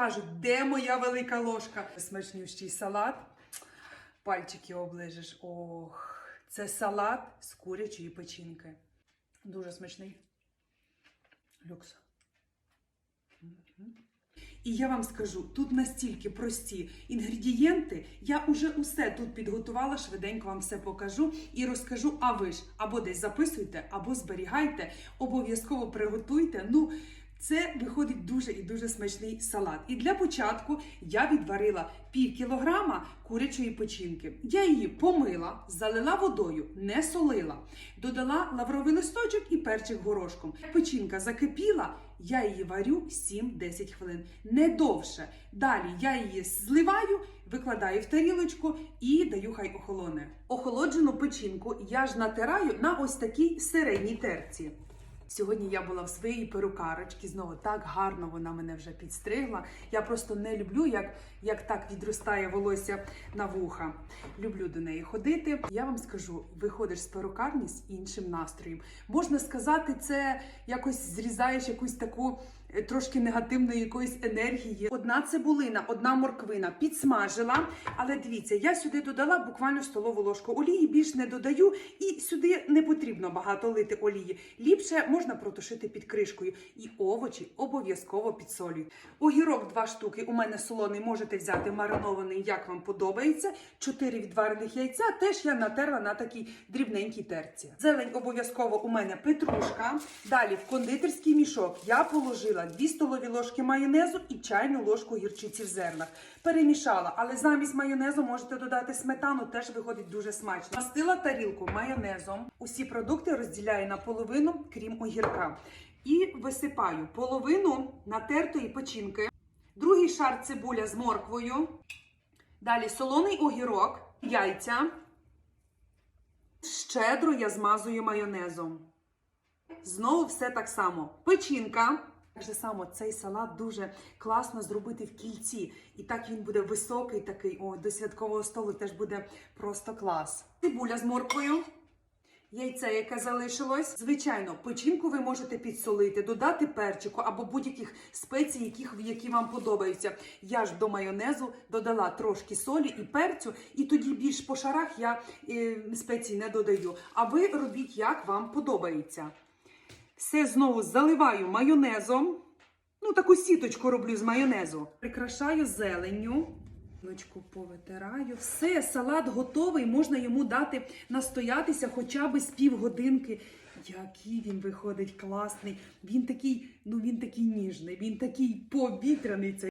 кажуть, де моя велика ложка? Смачнющий салат. Пальчики оближеш. Ох, це салат з курячої печінки. Дуже смачний. Люкс. І я вам скажу, тут настільки прості інгредієнти, я уже усе тут підготувала, швиденько вам все покажу і розкажу. А ви ж або десь записуйте, або зберігайте, обов'язково приготуйте. Ну, це виходить дуже і дуже смачний салат. І для початку я відварила пів кілограма курячої печінки. Я її помила, залила водою, не солила, додала лавровий листочок і перчик горошком. Печінка закипіла, я її варю 7-10 хвилин, не довше. Далі я її зливаю, викладаю в тарілочку і даю хай охолоне. Охолоджену печінку я ж натираю на ось такій середній терці. Сьогодні я була в своїй перукарочці, знову так гарно вона мене вже підстригла. Я просто не люблю, як, як так відростає волосся на вуха. Люблю до неї ходити. Я вам скажу, виходиш з перукарні з іншим настроєм. Можна сказати, це якось зрізаєш якусь таку трошки негативної якоїсь енергії. Одна цибулина, одна морквина підсмажила. Але дивіться, я сюди додала буквально столову ложку олії, більш не додаю, і сюди не потрібно багато лити олії. Ліпше можна протушити під кришкою. І овочі обов'язково підсолюють. Огірок два штуки. У мене солоний можете взяти маринований, як вам подобається. Чотири відварених яйця теж я натерла на такій дрібненькій терці. Зелень обов'язково у мене петрушка. Далі в кондитерський мішок я положила 2 столові ложки майонезу і чайну ложку гірчиці в зернах. Перемішала, але замість майонезу можете додати сметану, теж виходить дуже смачно. Мастила тарілку майонезом. Усі продукти розділяю на половину, крім огірка. І висипаю половину натертої печінки, другий шар цибуля з морквою. Далі солоний огірок, яйця. Щедро я змазую майонезом. Знову все так само. Печінка. Так же само цей салат дуже класно зробити в кільці. І так він буде високий такий. О, до святкового столу теж буде просто клас. Цибуля з морквою. Яйце, яке залишилось. Звичайно, печінку ви можете підсолити, додати перчику або будь-яких спецій, яких, які вам подобаються. Я ж до майонезу додала трошки солі і перцю, і тоді більш по шарах я е, спецій не додаю. А ви робіть, як вам подобається. Все знову заливаю майонезом. Ну, таку сіточку роблю з майонезу. Прикрашаю зеленню. Ночку повитираю. Все, салат готовий, можна йому дати настоятися хоча б з півгодинки. Який він виходить класний. Він такий, ну він такий ніжний, він такий повітряний.